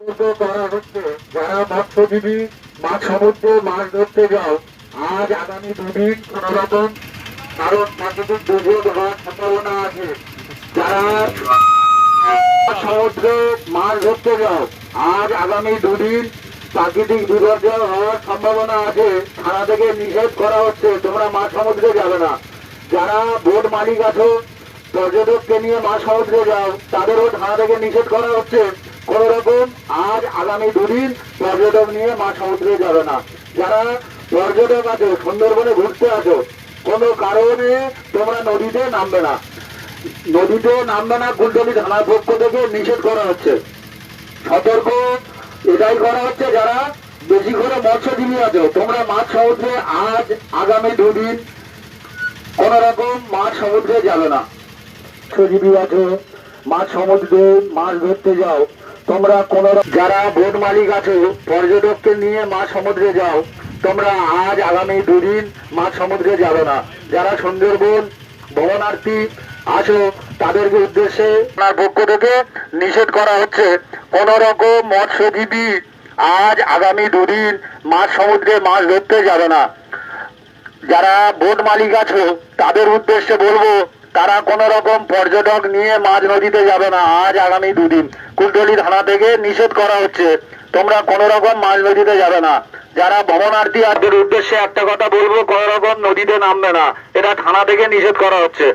সতর্ক করা হচ্ছে। যারা মৎস্যজীবী মাছ সমুদ্রে মাছ ধরতে যাও, আজ আগামী দুদিন কোন রকম কারণ প্রাকৃতিক দুর্যোগ হওয়ার সম্ভাবনা আছে। যারা সমুদ্রে মাছ ধরতে যাও, আজ আগামী দুদিন প্রাকৃতিক বিপর্যয় হওয়ার সম্ভাবনা আছে। থানা থেকে নিষেধ করা হচ্ছে, তোমরা মাছ সমুদ্রে যাবে না। যারা বোট মালিক আছো, পর্যটককে নিয়ে মাছ সমুদ্রে যাও, তাদেরও থানা থেকে নিষেধ করা হচ্ছে। কোন রকম আজ আগামী দুদিন পর্যটক নিয়ে মাছ সমুদ্রে যাবে না। যারা পর্যটক আছো, সুন্দরবনে ঘুরতে আছো, কোনো কারণে তোমরা নদীতে নামবে না। নদীতে নামবে না, কুলতলি থানার পক্ষ থেকে নিষেধ করা হচ্ছে। সতর্ক এটাই করা হচ্ছে, যারা বেশি করে মৎস্যজীবী আছো, তোমরা মাছ সমুদ্রে আজ আগামী দুদিন কোন রকম মাছ সমুদ্রে যাবে না। মৎস্যজীবী আছো মাছ সমুদ্রে মাছ ধরতে যাও তোমরা কোন যারা বোট মালিক আছো, পর্যটককে নিয়ে মাছ সমুদ্রে যাও। তোমরা আজ আগামী দুদিন মাছ সমুদ্রে যাবে না। যারা সুন্দরবন ভবনার্থী আসো তাদেরকে উদ্দেশ্যে আপনার পক্ষ থেকে নিষেধ করা হচ্ছে, কোন রকম মৎস্যজীবী আজ আগামী দুদিন মাছ সমুদ্রে মাছ ধরতে যাবে না। যারা বোট মালিক আছো, তাদের উদ্দেশ্যে বলব তারা কোন রকম পর্যটক নিয়ে মাঝ নদীতে যাবে না। আজ আগামী দুদিন। কুলতলি থানা থেকে নিষেধ করা হচ্ছে। তোমরা কোন রকম মাঝ নদীতে যাবে না। যারা ভ্রমণার্থী আদের উদ্দেশ্যে একটা কথা বলব, কোন রকম নদীতে নামবে না। এটা থানা থেকে নিষেধ করা হচ্ছে।